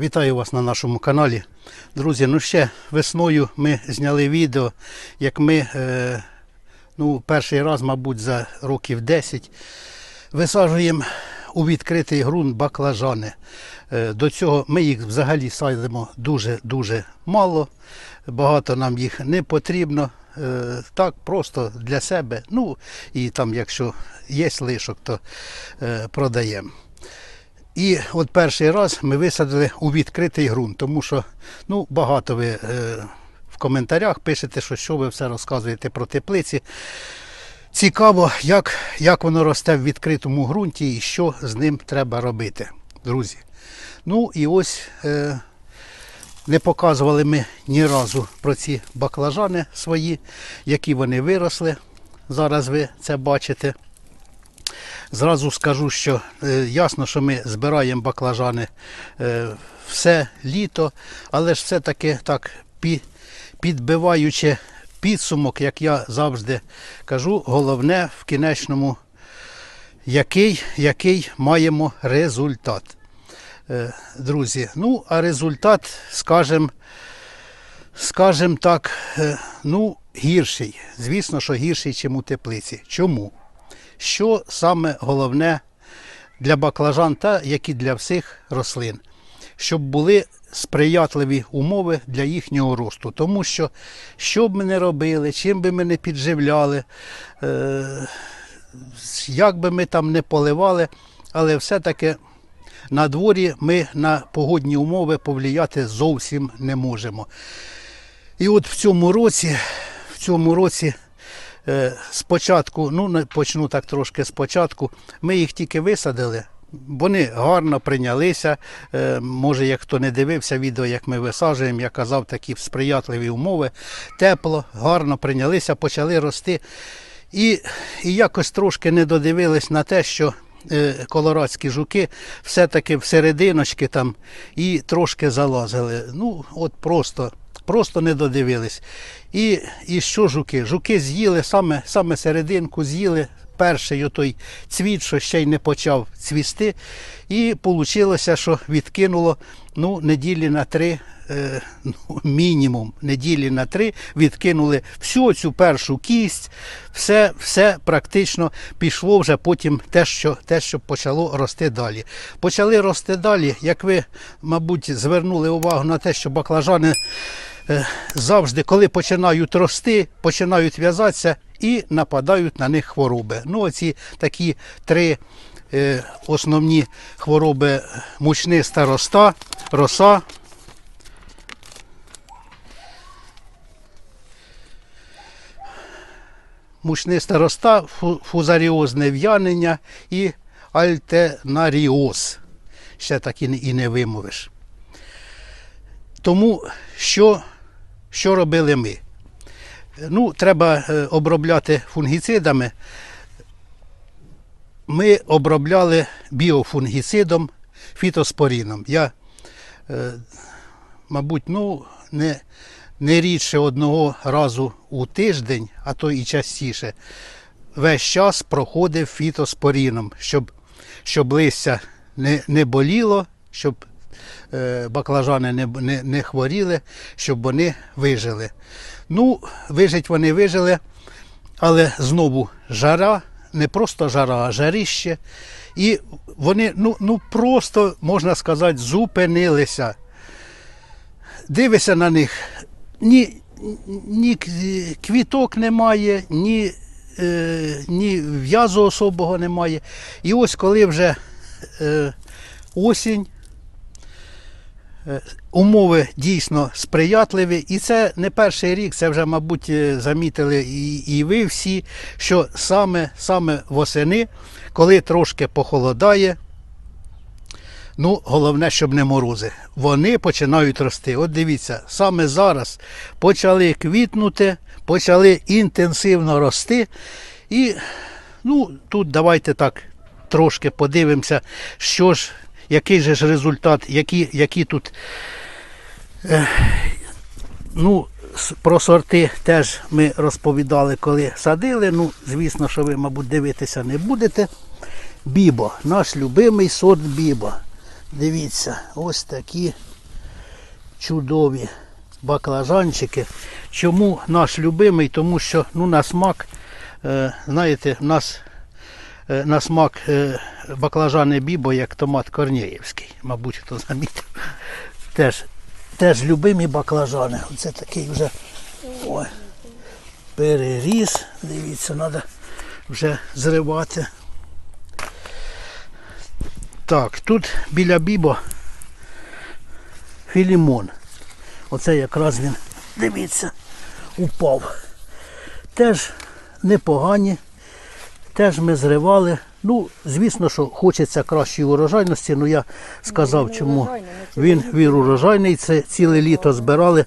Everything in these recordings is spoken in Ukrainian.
Вітаю вас на нашому каналі. Друзі, ну ще весною ми зняли відео, як ми е, ну, перший раз, мабуть, за років 10 висаджуємо у відкритий ґрунт баклажани. Е, до цього ми їх взагалі садимо дуже-дуже мало. Багато нам їх не потрібно. Е, так, просто для себе. Ну і там, якщо є лишок, то е, продаємо. І от перший раз ми висадили у відкритий ґрунт, тому що ну, багато ви е, в коментарях пишете, що, що ви все розказуєте про теплиці. Цікаво, як, як воно росте в відкритому ґрунті і що з ним треба робити, друзі. Ну і ось е, не показували ми ні разу про ці баклажани свої, які вони виросли. Зараз ви це бачите. Зразу скажу, що е, ясно, що ми збираємо баклажани е, все літо, але ж все-таки так пі, підбиваючи підсумок, як я завжди кажу, головне в кінечному, який, який маємо результат. Е, друзі, ну, а результат, скажімо, скажем так, е, ну, гірший. Звісно, що гірший, ніж у теплиці. Чому? Що саме головне для баклажан та як і для всіх рослин, щоб були сприятливі умови для їхнього росту. Тому що, що б ми не робили, чим би ми не підживляли, е, як би ми там не поливали, але все-таки на дворі ми на погодні умови повлияти зовсім не можемо. І от в цьому році, в цьому році спочатку, ну почну так трошки спочатку, ми їх тільки висадили. Вони гарно прийнялися. Е, може, як хто не дивився відео, як ми висаджуємо, я казав такі сприятливі умови, тепло, гарно прийнялися, почали рости. І, і якось трошки не додивились на те, що е, колорадські жуки все-таки всерединочки там і трошки залазили. Ну, от просто, просто не додивились. І, і що жуки? Жуки з'їли саме, саме серединку, з'їли перший отой цвіт, що ще й не почав цвісти. І вийшло, що відкинуло ну, неділі на три, е, ну, мінімум неділі на три, відкинули всю цю першу кість, все, все практично пішло вже потім те, що, те, що почало рости далі. Почали рости далі, як ви, мабуть, звернули увагу на те, що баклажани завжди, коли починають рости, починають в'язатися і нападають на них хвороби. Ну, оці такі три е, основні хвороби мучниста роста, роса. Мучниста роста, фузаріозне в'янення і альтенаріоз. Ще так і не вимовиш. Тому що, що робили ми? Ну, треба е, обробляти фунгіцидами. Ми обробляли біофунгіцидом, фітоспоріном. Я, е, мабуть, ну, не, не рідше одного разу у тиждень, а то і частіше, весь час проходив фітоспоріном, щоб, щоб листя не, не боліло, щоб баклажани не, не, не хворіли, щоб вони вижили. Ну, вижить вони вижили, але знову жара, не просто жара, а жаріще. І вони ну, ну просто, можна сказати, зупинилися. Дивишся на них, ні, ні квіток немає, ні, е, ні в'язу особого немає. І ось коли вже е, осінь, Е, Умови дійсно сприятливі, і це не перший рік, це вже, мабуть, е, замітили і, і ви всі, що саме, саме восени, коли трошки похолодає, ну, головне, щоб не морози, вони починають рости. От дивіться, саме зараз почали квітнути, почали інтенсивно рости. І ну, тут давайте так трошки подивимося, що ж, який же ж результат, які, які тут. Е, ну, про сорти теж ми розповідали, коли садили. Ну, звісно, що ви, мабуть, дивитися не будете. Бібо, наш любимий сорт Бібо. Дивіться, ось такі чудові баклажанчики. Чому наш любимий? Тому що ну, на смак, е, знаєте, в нас на смак е, баклажани бібо, як томат корнеївський. Мабуть, хто замітив. Теж, теж любимі баклажани. Оце такий вже ой, переріс. Дивіться, треба вже зривати. Так, тут біля бібо філімон. Оце якраз він, дивіться, упав. Теж непогані, теж ми зривали. Ну, звісно, що хочеться кращої урожайності, ну я сказав, чому він, він урожайний, це ціле літо збирали,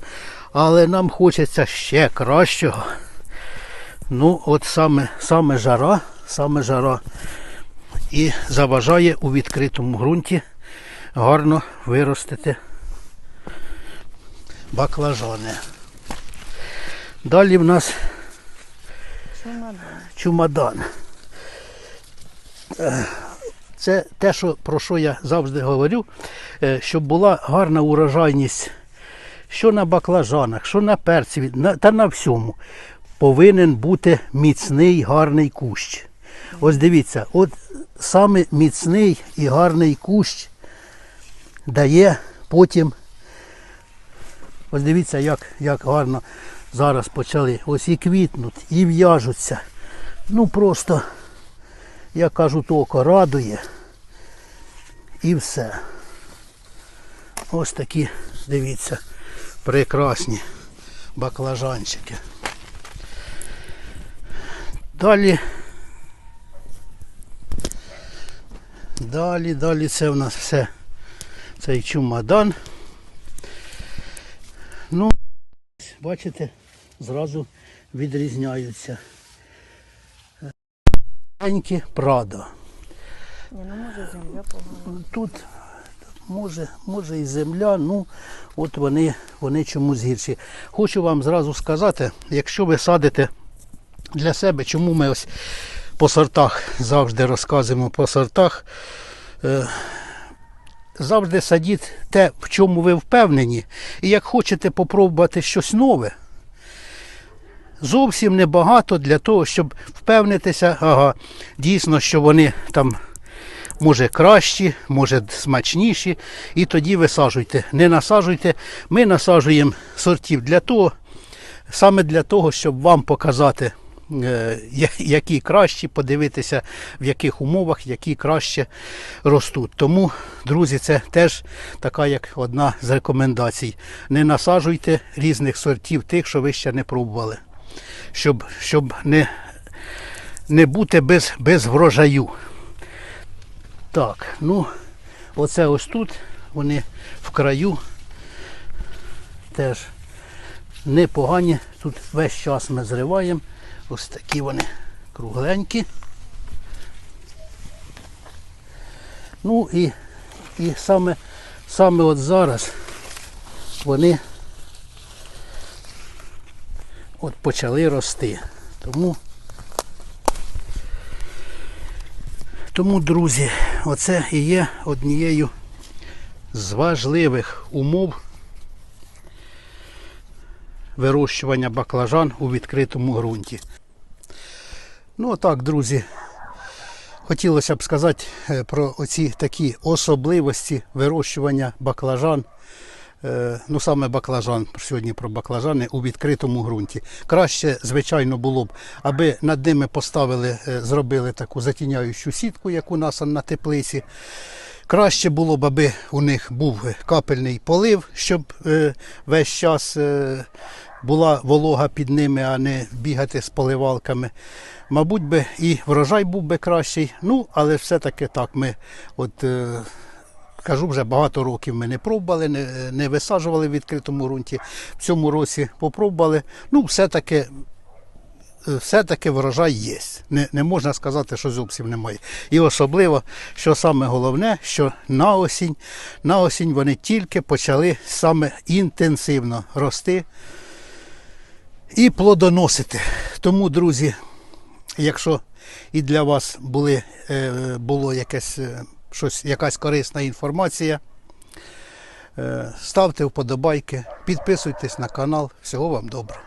але нам хочеться ще кращого. Ну, от саме, саме жара, саме жара і заважає у відкритому ґрунті гарно виростити баклажани. Далі в нас чумадан. Е, Це те, що, про що я завжди говорю, е, щоб була гарна урожайність що на баклажанах, що на перці, та на всьому. Повинен бути міцний гарний кущ. Ось дивіться, от саме міцний і гарний кущ дає потім. Ось дивіться, як, як гарно зараз почали. Ось і квітнуть, і в'яжуться. Ну просто, я кажу, токо радує. І все. Ось такі, дивіться, прекрасні баклажанчики. Далі. Далі, далі це в нас все. Цей чумадан. Ну, бачите, зразу відрізняються. Маленькі Прадо. Ні, ну може земля погана. Тут може, може і земля, ну от вони, вони чомусь гірші. Хочу вам зразу сказати, якщо ви садите для себе, чому ми ось по сортах завжди розказуємо по сортах. Е, завжди садіть те, в чому ви впевнені. І як хочете попробувати щось нове, зовсім небагато для того, щоб впевнитися, ага, дійсно, що вони там може кращі, може смачніші, і тоді висаджуйте. Не насаджуйте. Ми насаджуємо сортів для того, саме для того, щоб вам показати, е, які кращі, подивитися, в яких умовах, які краще ростуть. Тому, друзі, це теж така як одна з рекомендацій. Не насаджуйте різних сортів тих, що ви ще не пробували. Щоб, щоб не, не бути без, без врожаю. Так, ну, оце ось тут, вони в краю теж непогані. Тут весь час ми зриваємо. Ось такі вони кругленькі. Ну і, і саме, саме от зараз вони от почали рости. Тому Тому, друзі, оце і є однією з важливих умов вирощування баклажан у відкритому ґрунті. Ну так, друзі, хотілося б сказати е, про оці такі особливості вирощування баклажан. Е, Ну, саме баклажан, сьогодні про баклажани у відкритому ґрунті. Краще, звичайно, було б, аби над ними поставили, е, зробили таку затіняючу сітку, як у нас на теплиці. Краще було б, аби у них був капельний полив, щоб е, весь час була волога під ними, а не бігати з поливалками. Мабуть, би і врожай був би кращий. Ну, але все-таки так ми от. Кажу, вже багато років ми не пробували, не, не висаджували в відкритому ґрунті. В цьому році попробували. Ну, все-таки, все-таки врожай є. Не, не можна сказати, що зовсім немає. І особливо, що саме головне, що на осінь, на осінь вони тільки почали саме інтенсивно рости і плодоносити. Тому, друзі, якщо і для вас були, е, було якесь, е, щось, якась корисна інформація, Е, Ставте вподобайки, підписуйтесь на канал. Всього вам доброго.